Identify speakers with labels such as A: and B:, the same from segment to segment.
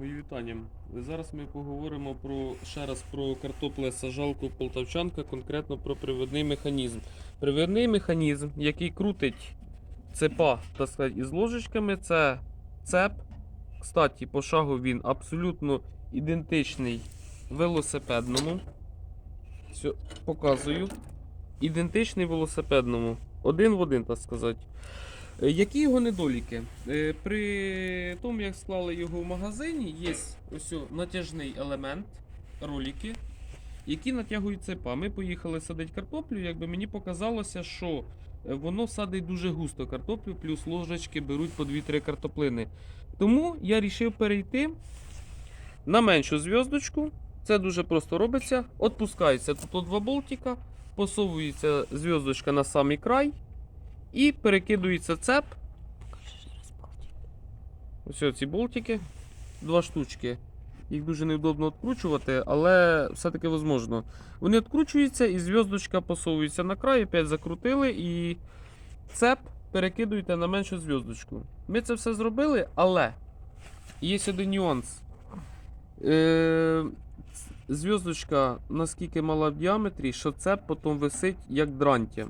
A: Мої вітання. Зараз ми поговоримо про ще раз про картоплесаджалку полтавчанка, конкретно про привідний механізм. Привідний механізм, який крутить цепа так сказати, із ложечками, це цеп. Кстати, по шагу він абсолютно ідентичний велосипедному. Все, показую. Ідентичний велосипедному. Один в один, так сказати. Е, Які його недоліки? Е, При тому, як склали його в магазині, є ось натяжний елемент, ролики, які натягують цепа. Ми поїхали садити картоплю, якби мені показалося, що е, воно садить дуже густо картоплю, плюс ложечки беруть по 2-3 картоплини. Тому я вирішив перейти на меншу зв'язочку. Це дуже просто робиться. Отпускається тут два болтика, посовується зв'язочка на самий край. І перекидується цеп. Ось ці болтики. Два штучки. Їх дуже невдобно відкручувати, але все-таки можливо. Вони відкручуються і зв'язочка посовується на край, опять закрутили і цеп перекидуєте на меншу зв'язочку. Ми це все зробили, але є один нюанс. Е, зв'язочка наскільки мала в діаметрі, що цеп потім висить як дрантя.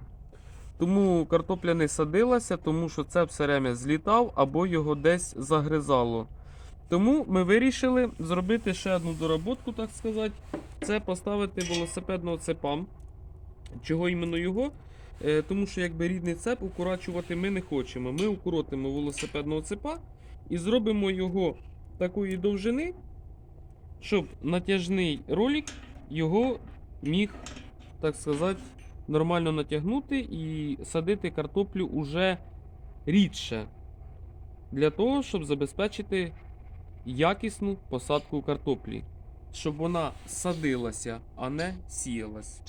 A: Тому картопля не садилася, тому що це все злітав або його десь загризало. Тому ми вирішили зробити ще одну доработку, так сказати. Це поставити велосипедного цепа. Чого іменно його? Е, тому що якби рідний цеп укорачувати ми не хочемо. Ми укоротимо велосипедного цепа і зробимо його такої довжини, щоб натяжний ролик його міг, так сказати, нормально натягнути і садити картоплю уже рідше. Для того, щоб забезпечити якісну посадку картоплі. Щоб вона садилася, а не сіялась.